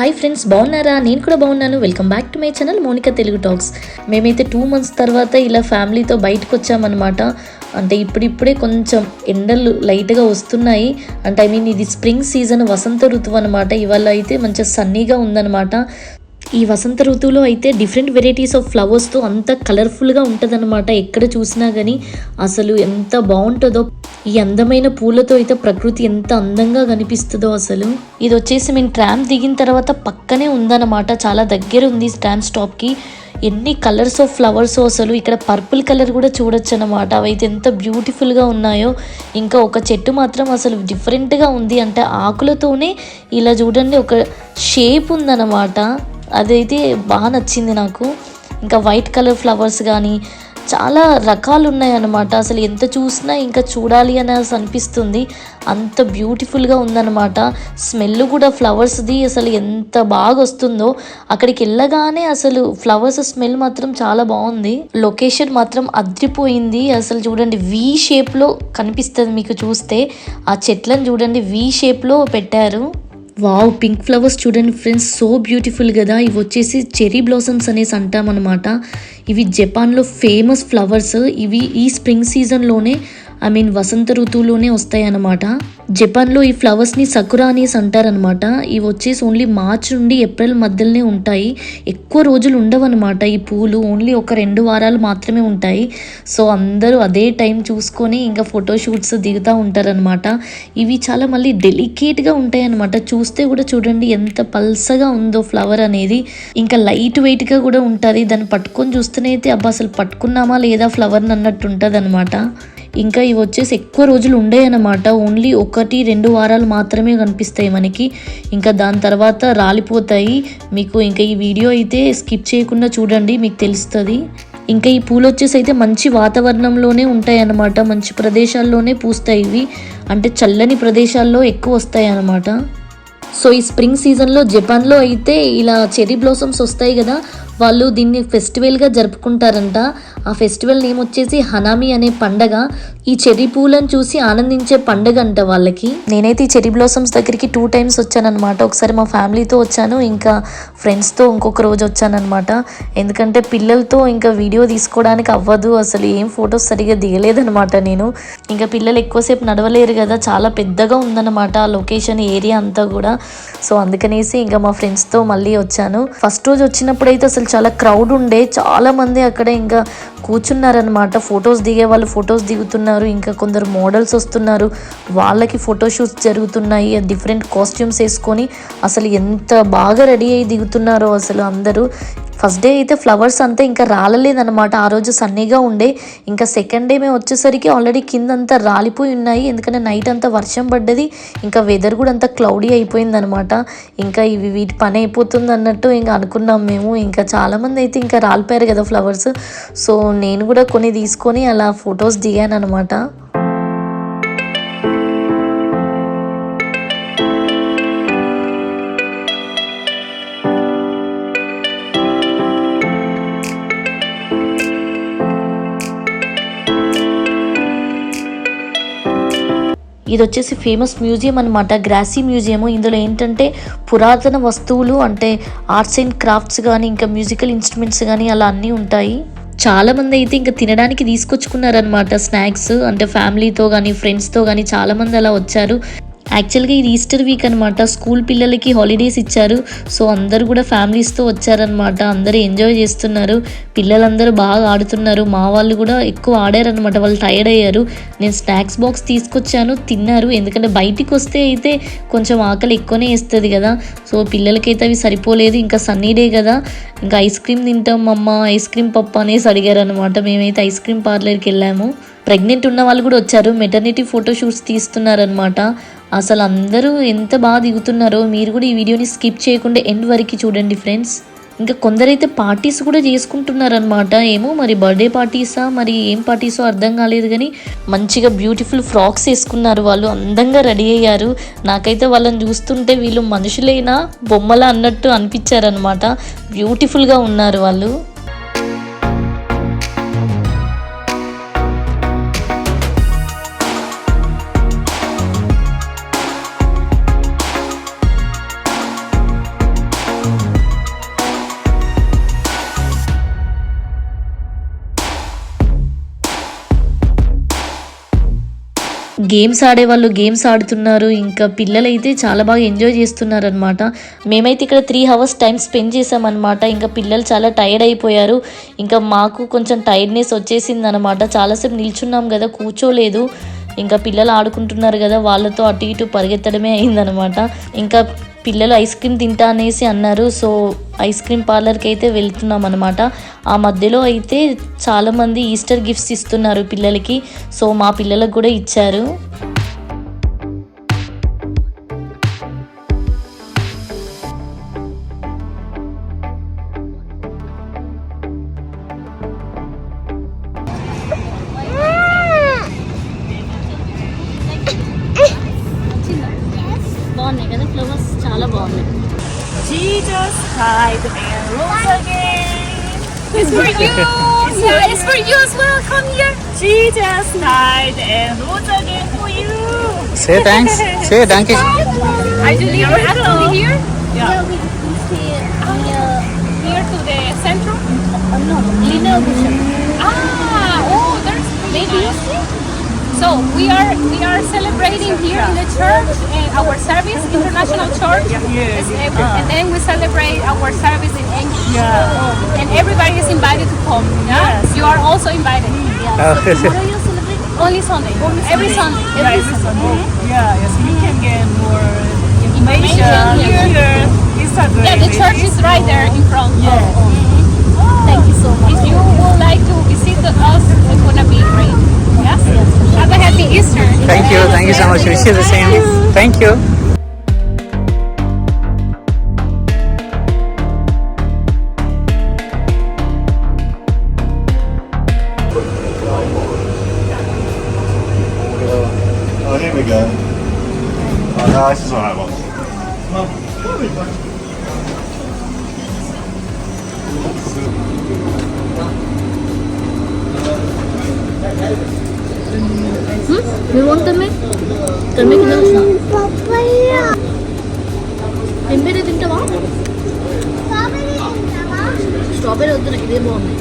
Hi friends బాగున్నారా? నేను కూడా బాగున్నాను. Welcome back to my channel Monika Telugu talks మేమైతే టూ మంత్స్ తర్వాత ఇలా ఫ్యామిలీతో బయటకు వచ్చామన్నమాట అంటే ఇప్పుడిప్పుడే కొంచెం ఎండలు లైట్గా వస్తున్నాయి. అంటే ఐ మీన్ ఇది స్ప్రింగ్ సీజన్ వసంత ఋతువు అనమాట ఇవాళ అయితే మంచిగా సన్నీగా ఉందన్నమాట. ఈ వసంత ఋతువులో అయితే డిఫరెంట్ వెరైటీస్ ఆఫ్ ఫ్లవర్స్తో అంత కలర్ఫుల్గా ఉంటుందన్నమాట. ఎక్కడ చూసినా కానీ అసలు ఎంత బాగుంటుందో ఈ అందమైన పూలతో అయితే ప్రకృతి ఎంత అందంగా కనిపిస్తుందో అసలు. ఇది వచ్చేసి మేము ట్రామ్ దిగిన తర్వాత పక్కనే ఉందన్నమాట. చాలా దగ్గర ఉంది ట్రామ్ స్టాప్కి ఎన్ని కలర్స్ ఆఫ్ ఫ్లవర్స్ అసలు. ఇక్కడ పర్పుల్ కలర్ కూడా చూడొచ్చు అనమాట అవైతే ఎంత బ్యూటిఫుల్గా ఉన్నాయో. ఇంకా ఒక చెట్టు మాత్రం అసలు డిఫరెంట్గా ఉంది. అంటే ఆకులతోనే ఇలా చూడండి ఒక షేప్ ఉందన్నమాట. అదైతే బాగా నచ్చింది నాకు. ఇంకా వైట్ కలర్ ఫ్లవర్స్ కానీ చాలా రకాలు ఉన్నాయన్నమాట అసలు ఎంత చూసినా ఇంకా చూడాలి అని అనిపిస్తుంది. అంత బ్యూటిఫుల్గా ఉందన్నమాట. స్మెల్ కూడా ఫ్లవర్స్ది అసలు ఎంత బాగా వస్తుందో అక్కడికి వెళ్ళగానే అసలు ఫ్లవర్స్ స్మెల్ మాత్రం చాలా బాగుంది. లొకేషన్ మాత్రం అద్రిపోయింది. అసలు చూడండి వి షేప్లో కనిపిస్తుంది మీకు చూస్తే. ఆ చెట్లను చూడండి వి షేప్లో పెట్టారు. వావ్ పింక్ ఫ్లవర్స్ చూడండి ఫ్రెండ్స్ సో బ్యూటిఫుల్ కదా. ఇవి వచ్చేసి చెరీ బ్లాసమ్స్ అనేసి అంటామన్నమాట ఇవి జపాన్లో ఫేమస్ ఫ్లవర్స్. ఇవి ఈ స్ప్రింగ్ సీజన్లోనే ఐ మీన్ వసంత ఋతువులోనే వస్తాయన్నమాట. జపాన్లో ఈ ఫ్లవర్స్ని సకురా అనేసి అంటారనమాట ఇవి వచ్చేసి ఓన్లీ మార్చ్ నుండి ఏప్రిల్ మధ్యలోనే ఉంటాయి. ఎక్కువ రోజులు ఉండవన్నమాట ఈ పూలు. ఓన్లీ ఒక రెండు వారాలు మాత్రమే ఉంటాయి. సో అందరూ అదే టైం చూసుకొని ఇంకా ఫోటోషూట్స్ దిగుతూ ఉంటారనమాట ఇవి చాలా మళ్ళీ డెలికేట్గా ఉంటాయి అనమాట చూస్తే కూడా చూడండి ఎంత పల్సగా ఉందో ఫ్లవర్ అనేది. ఇంకా లైట్ వెయిట్గా కూడా ఉంటుంది. దాన్ని పట్టుకొని చూస్తేనే అయితే అబ్బా అసలు పట్టుకున్నామా లేదా ఫ్లవర్ని అన్నట్టు ఉంటుంది అనమాట ఇంకా ఇవి వచ్చేసి ఎక్కువ రోజులు ఉండే అనమాట ఓన్లీ ఒకటి రెండు వారాలు మాత్రమే కనిపిస్తాయి మనకి. ఇంకా దాని తర్వాత రాలిపోతాయి. మీకు ఇంకా ఈ వీడియో అయితే స్కిప్ చేయకుండా చూడండి మీకు తెలుస్తుంది. ఇంకా ఈ పూలు వచ్చేసి అయితే మంచి వాతావరణంలోనే ఉంటాయి అన్నమాట మంచి ప్రదేశాల్లోనే పూస్తాయి ఇవి. అంటే చల్లని ప్రదేశాల్లో ఎక్కువ వస్తాయి అన్నమాట సో ఈ స్ప్రింగ్ సీజన్లో జపాన్లో అయితే ఇలా చెరీ బ్లాసమ్స్ వస్తాయి కదా వాళ్ళు దీన్ని ఫెస్టివల్గా జరుపుకుంటారంట. ఆ ఫెస్టివల్ నేమ్ వచ్చేసి హనామి అనే పండగ. ఈ చెర్రీ పూలను చూసి ఆనందించే పండగ అంట వాళ్ళకి. నేనైతే ఈ చెర్రీ బ్లాసమ్స్ దగ్గరికి టూ టైమ్స్ వచ్చానమాట ఒకసారి మా ఫ్యామిలీతో వచ్చాను ఇంకా ఫ్రెండ్స్తో ఇంకొక రోజు వచ్చానమాట ఎందుకంటే పిల్లలతో ఇంకా వీడియో తీసుకోవడానికి అవ్వదు అసలు ఏం ఫొటోస్ సరిగా దిగలేదనమాట నేను. ఇంకా పిల్లలు ఎక్కువసేపు నడవలేరు కదా చాలా పెద్దగా ఉందన్నమాట ఆ లొకేషన్ ఏరియా అంతా కూడా. సో అందుకనేసి ఇంకా మా ఫ్రెండ్స్తో మళ్ళీ వచ్చాను. ఫస్ట్ రోజు వచ్చినప్పుడు అయితే అసలు చాలా క్రౌడ్ ఉండే చాలా మంది అక్కడ ఇంకా కూర్చున్నారనమాట ఫొటోస్ దిగే వాళ్ళు ఫొటోస్ దిగుతున్నారు. ఇంకా కొందరు మోడల్స్ వస్తున్నారు. వాళ్ళకి ఫోటోషూట్స్ జరుగుతున్నాయి. డిఫరెంట్ కాస్ట్యూమ్స్ వేసుకొని అసలు ఎంత బాగా రెడీ అయ్యి దిగుతున్నారో అసలు అందరూ. ఫస్ట్ డే అయితే ఫ్లవర్స్ అంతా ఇంకా రాలలేదనమాట ఆ రోజు సన్నీగా ఉండే. ఇంకా సెకండ్ డే మేము వచ్చేసరికి ఆల్రెడీ కింద అంతా రాలిపోయి ఉన్నాయి. ఎందుకంటే నైట్ అంతా వర్షం పడ్డది. ఇంకా వెదర్ కూడా అంతా క్లౌడీ అయిపోయిందనమాట ఇంకా ఇవి వీటి పని అయిపోతుంది అన్నట్టు ఇంకా అనుకున్నాం మేము. ఇంకా చాలామంది అయితే ఇంకా రాలిపోయారు కదా ఫ్లవర్స్ సో నేను కూడా కొన్ని తీసుకొని అలా ఫొటోస్ దిగాను అనమాట ఇది వచ్చేసి ఫేమస్ మ్యూజియం అనమాట గ్రాసీ మ్యూజియం ఇందులో ఏంటంటే పురాతన వస్తువులు అంటే ఆర్ట్స్ అండ్ క్రాఫ్ట్స్ కానీ ఇంకా మ్యూజికల్ ఇన్స్ట్రుమెంట్స్ కానీ అలా అన్నీ ఉంటాయి. చాలా మంది అయితే ఇంకా తినడానికి తీసుకొచ్చుకున్నారనమాట స్నాక్స్ అంటే ఫ్యామిలీతో కానీ ఫ్రెండ్స్తో కానీ చాలా మంది అలా వచ్చారు. యాక్చువల్గా ఇది ఈస్టర్ వీక్ అనమాట స్కూల్ పిల్లలకి హాలిడేస్ ఇచ్చారు. సో అందరూ కూడా ఫ్యామిలీస్తో వచ్చారనమాట అందరూ ఎంజాయ్ చేస్తున్నారు. పిల్లలందరూ బాగా ఆడుతున్నారు. మా వాళ్ళు కూడా ఎక్కువ ఆడారనమాట వాళ్ళు టైర్డ్ అయ్యారు. నేను స్నాక్స్ బాక్స్ తీసుకొచ్చాను. తిన్నారు. ఎందుకంటే బయటికి వస్తే అయితే కొంచెం ఆకలి ఎక్కువనే వేస్తుంది కదా. సో పిల్లలకైతే అవి సరిపోలేదు. ఇంకా సన్నీ డే కదా. ఇంకా ఐస్ క్రీమ్ తింటాం అమ్మ. ఐస్ క్రీమ్ పప్పు అనేసి అడిగారు అనమాట మేమైతే ఐస్ క్రీమ్ పార్లర్కి వెళ్ళాము. ప్రెగ్నెంట్ ఉన్న వాళ్ళు కూడా వచ్చారు. మెటర్నిటీ ఫోటోషూట్స్ తీస్తున్నారనమాట అసలు అందరూ ఎంత బాగా దిగుతున్నారో మీరు కూడా ఈ వీడియోని స్కిప్ చేయకుండా ఎండ్ వరకు చూడండి ఫ్రెండ్స్. ఇంకా కొందరైతే పార్టీస్ కూడా చేసుకుంటున్నారనమాట ఏమో మరి బర్త్డే పార్టీసా మరి ఏం పార్టీసో అర్థం కాలేదు కానీ మంచిగా బ్యూటిఫుల్ ఫ్రాక్స్ వేసుకున్నారు వాళ్ళు. అందంగా రెడీ అయ్యారు. నాకైతే వాళ్ళని చూస్తుంటే వీళ్ళు మనుషులైనా బొమ్మలా అన్నట్టు అనిపించారనమాట బ్యూటిఫుల్గా ఉన్నారు వాళ్ళు. గేమ్స్ ఆడే వాళ్ళు గేమ్స్ ఆడుతున్నారు. ఇంకా పిల్లలైతే చాలా బాగా ఎంజాయ్ చేస్తున్నారు అనమాట మేమైతే ఇక్కడ త్రీ అవర్స్ టైం స్పెండ్ చేసామన్నమాట ఇంకా పిల్లలు చాలా టైర్డ్ అయిపోయారు. ఇంకా మాకు కొంచెం టైర్డ్నెస్ వచ్చేసింది అనమాట చాలాసేపు నిల్చున్నాం కదా కూర్చోలేదు. ఇంకా పిల్లలు ఆడుకుంటున్నారు కదా వాళ్ళతో అటు ఇటు పరిగెత్తడమే అయిందనమాట ఇంకా పిల్లలు ఐస్ క్రీమ్ తింటా అనేసి అన్నారు. సో ఐస్ క్రీమ్ పార్లర్కి అయితే వెళ్తున్నాం అనమాట ఆ మధ్యలో అయితే చాలామంది ఈస్టర్ గిఫ్ట్స్ ఇస్తున్నారు పిల్లలకి. సో మా పిల్లలకు కూడా ఇచ్చారు. బాగున్నాయి కదా ఫ్లవర్స్ చాలా బాగున్నాయి Jesus cried and rose again. It's for you. yeah, it's for you as well. Come here. Jesus died and rose again for you. Say thanks. Say danke. Are you living actually here? Yeah. we, we stay near, near to the central. Uh, no, Lino Ah, oh, there's maybe you see. So we are we are celebrating here in the church and our service, international church. Yes. Eh, and then we celebrate our service in English. Yeah. And everybody is invited to come. Yeah? Yes. You are also invited. Oh. Ah. Tomorrow you celebrate only Sunday. Every Sunday. Yeah, Every every Sunday. Sunday. Yeah, yes, we can get more information Information here. here. Instagram. Yeah, the church is right there in front. Yeah. Oh, oh. Mm-hmm. Thank you so oh. much. If you would like to visit us, it's gonna be happy Easter. Thank you. Thank you so much. Wish you the same. Thank you. Oh, here we go. Oh, no, this is what I want. మీరు want turmeric? turmeric తెలుసా టెంపేరే తింటావా strawberry వద్దు నాకు ఇదే బాగుంది